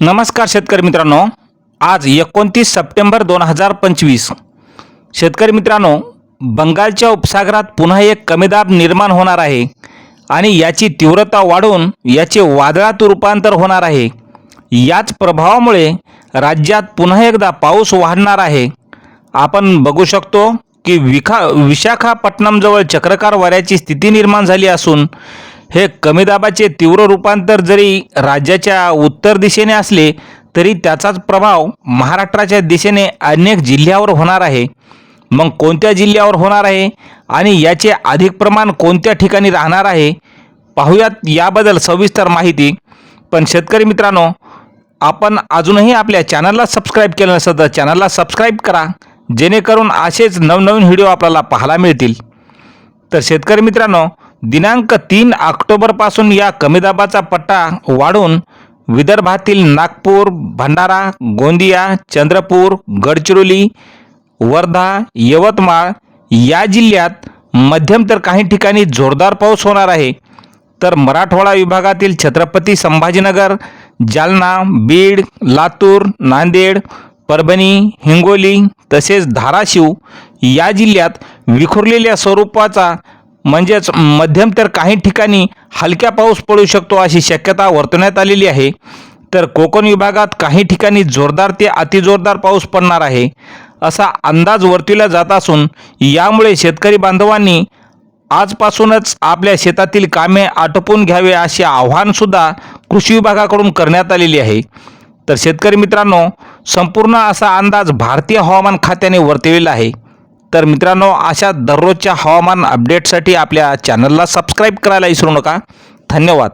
नमस्कार शेतकरी मित्रांनो आज एकोणतीस सप्टेंबर दोन हजार पंचवीस. शेतकरी मित्रांनो बंगालच्या उपसागरात पुन्हा एक कमीदाब निर्माण होणार आहे आणि याची तीव्रता वाढून याचे वादळात रूपांतर होणार आहे. याच प्रभावामुळे राज्यात पुन्हा एकदा पाऊस वाढणार आहे. आपण बघू शकतो की विखा विशाखापट्टणमजवळ चक्रकार वाऱ्याची स्थिती निर्माण झाली असून हे कमी दाबाचे तीव्र रूपांतर जरी राज्याच्या उत्तर दिशेने असले तरी त्याचाच प्रभाव महाराष्ट्राच्या दिशेने अनेक जिल्ह्यावर होणार आहे. मग कोणत्या जिल्ह्यावर होणार आहे आणि याचे अधिक प्रमाण कोणत्या ठिकाणी राहणार आहे पाहूयात याबद्दल सविस्तर माहिती. पण शेतकरी मित्रांनो आपण अजूनही आपल्या चॅनलला सबस्क्राईब केलं नसेल तर चॅनलला सबस्क्राईब करा जेणेकरून असेच नवनवीन व्हिडिओ आपल्याला पाहायला मिळतील. तर शेतकरी मित्रांनो दिनांक तीन ऑक्टोबरपासून या कमी दाबाचा पट्टा वाढून विदर्भातील नागपूर भंडारा गोंदिया चंद्रपूर गडचिरोली वर्धा यवतमाळ या जिल्ह्यात मध्यम तर काही ठिकाणी जोरदार पाऊस होणार आहे. तर मराठवाडा विभागातील छत्रपती संभाजीनगर जालना बीड लातूर नांदेड परभणी हिंगोली तसेच धाराशिव या जिल्ह्यात विखुरलेल्या स्वरूपाचा म्हणजेच मध्यम तर काही ठिकाणी हलक्या पाऊस पडू शकतो अशी शक्यता वर्तवण्यात आलेली आहे. तर कोकण विभागात काही ठिकाणी जोरदार ते अतिजोरदार पाऊस पडणार आहे असा अंदाज वर्तविला जात असून यामुळे शेतकरी बांधवांनी आजपासूनच आपल्या शेतातील कामे आटोपून घ्यावे असे आव्हानसुद्धा कृषी विभागाकडून करण्यात आलेली आहे. तर शेतकरी मित्रांनो संपूर्ण असा अंदाज भारतीय हवामान खात्याने वर्तविला आहे. तर मित्रांनो अशा दररोजच्या हवामान अपडेटसाठी आपल्या चॅनलला सबस्क्राईब करायला विसरू नका. धन्यवाद.